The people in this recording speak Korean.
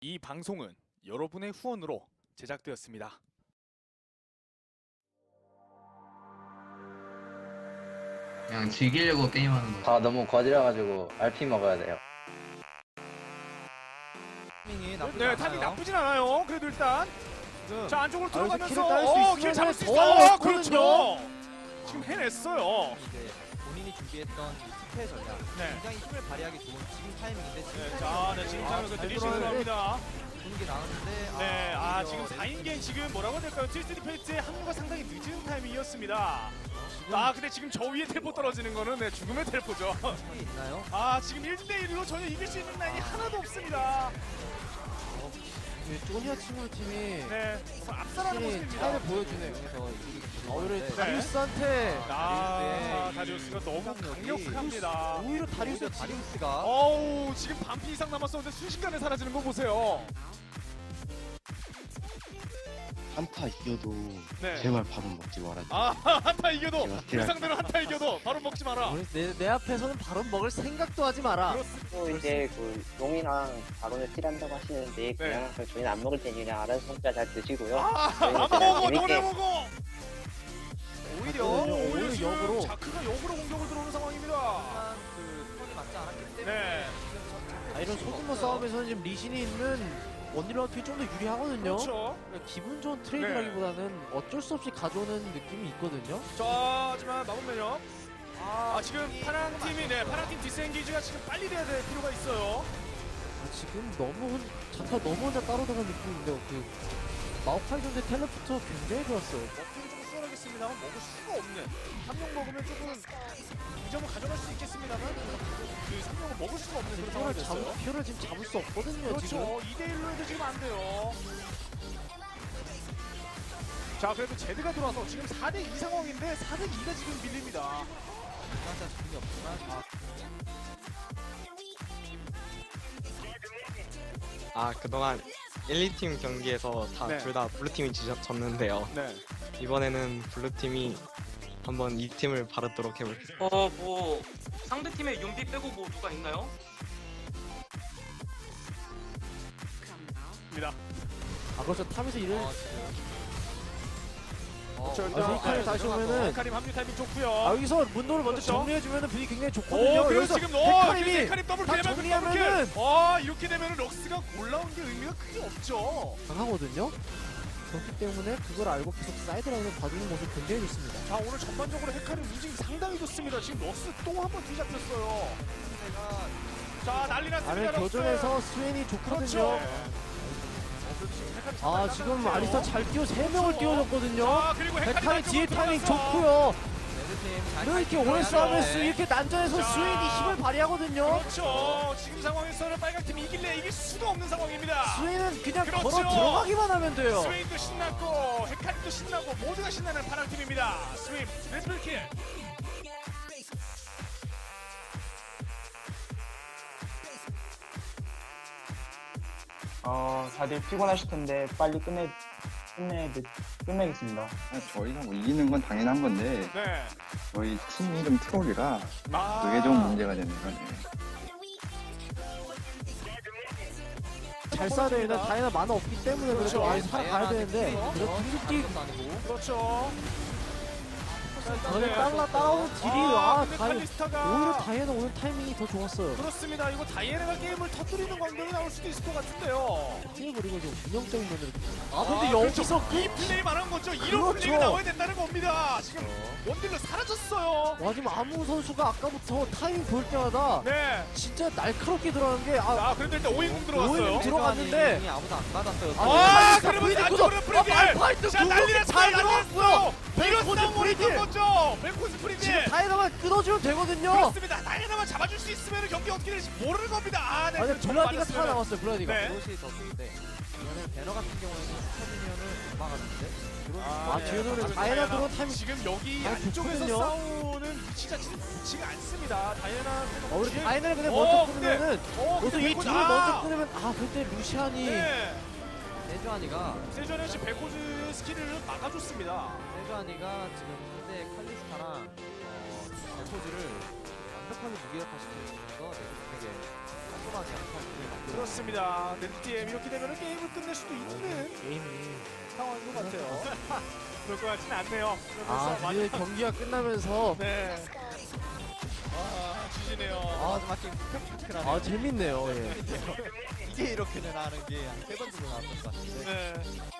이 방송은 여러분의 후원으로 제작되었습니다. 그냥 즐기려고 게임하는 거죠. 다 너무 거질어가지고 RP 먹어야 돼요. 타이밍이 나쁘지 네, 타이밍 않아요. 나쁘진 않아요. 그래도 일단 지금 자 안쪽으로 아, 들어가면서 킬을 딸수 어, 있으면 킬 잡을 수 더 있어. 어. 그렇죠. 지금 해냈어요. 이제 본인이 준비했던 이 스페 전략 네. 굉장히 힘을 발휘하기 좋은 지금 타이밍인데 지금 네, 자, 네, 지금 아, 타이밍 들어가는데 들어갑니다. 보는 게 나은데 네, 아 오히려 지금 레드 4인갱 지금 뭐라고 해야 될까요? 트위스트 페이트의 합류가 상당히 늦은 타이밍이었습니다. 지금 아 근데 지금 저 위에 텔포 떨어지는 거는 네, 죽음의 텔포죠. 있나요? 아 지금 1대 1로 전혀 이길 수 있는 라인이 하나도 없습니다. 쪼니아 친구 팀이 네, 앞서라는 확실히 모습입니다. 차이를 보여주네요. 이기기 아, 오히려 네. 다리우스한테 아, 다리우스가 너무 강력합니다. 오히려 다리우스 다리우스가 어우 지금 반피 이상 남았었는데 순식간에 사라지는 거 보세요. 한타 이겨도 네. 제발 밥은 먹지 말아줘. 아 한타 이겨도 그 상대로 한타 이겨도 바로 먹지 마라. 내, 내 앞에서는 바로 먹을 생각도 하지 마라. 그렇습니다. 또 이제 그 용이랑 바론을 칠한다고 하시는데 그냥 저희는 안 먹을 테니 그냥 알아서 혼자 잘 드시고요. 아, 저희는 안 그냥 먹어, 재밌게 너네 먹어. 이런 소규모 싸움에서는 지금 리신이 있는 원딜러한테 좀더 유리하거든요. 그렇죠. 기분 좋은 트레이드라기보다는 어쩔 수 없이 가져오는 느낌이 있거든요. 자, 하지만 마법면역. 아, 지금 파랑 팀이 네, 파랑 팀 디스엔기지가 지금 빨리 돼야 될 필요가 있어요. 아, 지금 너무 혼, 잠깐 너무 혼자 따로 들어간 느낌인데 그 마오카이 전대 텔레포터 굉장히 좋았어요. 수월하겠습니다만 먹을 수가 없는. 삼룡 먹으면 조금 이 점을 가져갈 수 있겠습니다만 그 삼룡을 먹을 수가 없는 그런 상황이 표를 됐어요. 잡을 표를 지금 잡을 수 없거든요. 지금. 그렇죠. 2대 1로 해도 지금 안 돼요. 자, 그래도 제드가 들어와서 지금 4대 2 상황인데 4대 2가 지금 밀립니다. 일단은 자신이 없지만 아, 아 그동안 1, 2팀 경기에서 다 네. 둘 다 블루팀이 지- 졌는데요 네. 이번에는 블루팀이 한번 이 팀을 바르도록 해볼게요 어, 뭐 상대 팀의 윤비 빼고 뭐 누가 있나요? 입니다. 아 그렇죠. 탑에서 일을 어, 지금 어, 저 아, 일단 헤이카리 다시 오면은 헤카림 합류 타이밍 좋고요. 아 여기서 문도를 먼저 그렇죠. 정리해주면 분위기 굉장히 오, 좋거든요. 그리고 여기서 지금 어, 헤카림이 헤카림 더블 다. 정리하면은 와, 이렇게 되면 럭스가 올라온 게 의미가 크게 없죠. 강하거든요. 그렇기 때문에 그걸 알고 계속 사이드라인을 봐주는 모습 굉장히 좋습니다. 자, 오늘 전반적으로 헤카림 움직임 상당히 좋습니다. 지금 럭스 또 한 번 뒤잡혔어요. 자, 난리 났습니다. 아래 럭스. 교전에서 스웬이 좋거든요. 그렇죠. 아 상당히 지금. 알리스타 잘 뛰어 세 명을 그렇죠. 띄워줬거든요. 자, 그리고 헤카림 백칼이 안쪽으로 뒤에 타이밍 좋고요. 이렇게 오래. 싸우면 네. 이렇게 난전에서 자. 스웬이 힘을 발휘하거든요. 그렇죠. 지금 상황에서는 빨간 팀이 이길래 이길 수도 없는 상황입니다. 스웬은 그냥 그렇죠. 걸어 들어가기만 하면 돼요. 스웨인도 신났고 헤카림도 신나고 모두가 신나는 파랑 팀입니다. 스웨인 트리플킬. 어, 다들 피곤하실 텐데 빨리 끝내 끝내 끝내겠습니다. 아, 저희가 뭐 이기는 건 당연한 건데 네. 저희 팀 이름 트롤이라 아. 그게 좀 문제가 되는 거네. 잘 쏴야 되는데 다이나 만화 없기 때문에 그렇죠. 아예 살아가야 되는데 어, 그래도 궁극기 다른 것도 아니고 그렇죠. 저는 따라 따라오는 딜이 아, 아 근데 다이 칼리스타가 오히려 다이애나 오는 타이밍이 더 좋았어요. 그렇습니다. 이거 다이애나가 게임을 터뜨리는 광경이 나올 수도 있을 것 같은데요. 팀 그리고 좀 운영적인 면으로 아 아, 근데 여기서 그렇죠. 이 플레이 말한 거죠. 이런 그렇죠. 플레이가 나와야 된다는 겁니다. 지금 원딜로 사라졌어요. 와 지금 아무 선수가 아까부터 타이밍 보일 때마다 네. 진짜 날카롭게 들어가는 게 아, 아, 그런데 일단 오인공 들어왔어요. 오인공 들어갔는데 레드팀이 아무도 안 받았어요. 아, 아, 그러면 안쪽으로. 아, 프리딜. 말파이트 자, 궁극기 난리 났어요. 잘. 났어요. 이런 싸움을. 했던 거죠. 벨코즈 프리딜. 지금 다이애나만 끊어주면 되거든요. 그렇습니다. 다이애나만 잡아줄 수 있으면 경기 어떻게 될지 모르는 겁니다. 아, 네. 아니 블라디가 맞았으면은. 살아남았어요 블라디가. 네. 그것이 더 좋은데 이거는 배너 같은 슈퍼주니어는 못 막았는데 아, 아, 네. 다이애나 다이애나 들어온 타이밍 지금 여기 아, 안쪽에서 좋거든요. 싸우는 위치 자체는 좋지가 않습니다. 다이애나 어, 우리 다이애나를 그냥 어, 먼저 근데- 끊으면은 어, 그래서 이 둘을 아! 먼저 끊으면 아 그때 루시안이 네. 세주아니가 세주안이 씨 벨코즈 스킬을 막아줬습니다. 세주아니가 지금 현재 칼리스타랑 어, 벨코즈를 완벽하게 무기력화시키면서 레드팀에게 뻔뻔하게 약간 그렇습니다. 넷디엠 이렇게 되면 게임을 끝낼 수도 있는 게임이 상황인 것 같아요. 그럴 것 같진 않네요. 아 그러면서 드디어 경기가 끝나면서 네. 아, 지지네요. 아 마지막 게임 spekta클하네요 아 재밌네요 예. 쉽게 이렇게는 하는 게 한 세 번 정도 나왔던 것 같은데. 네. 네.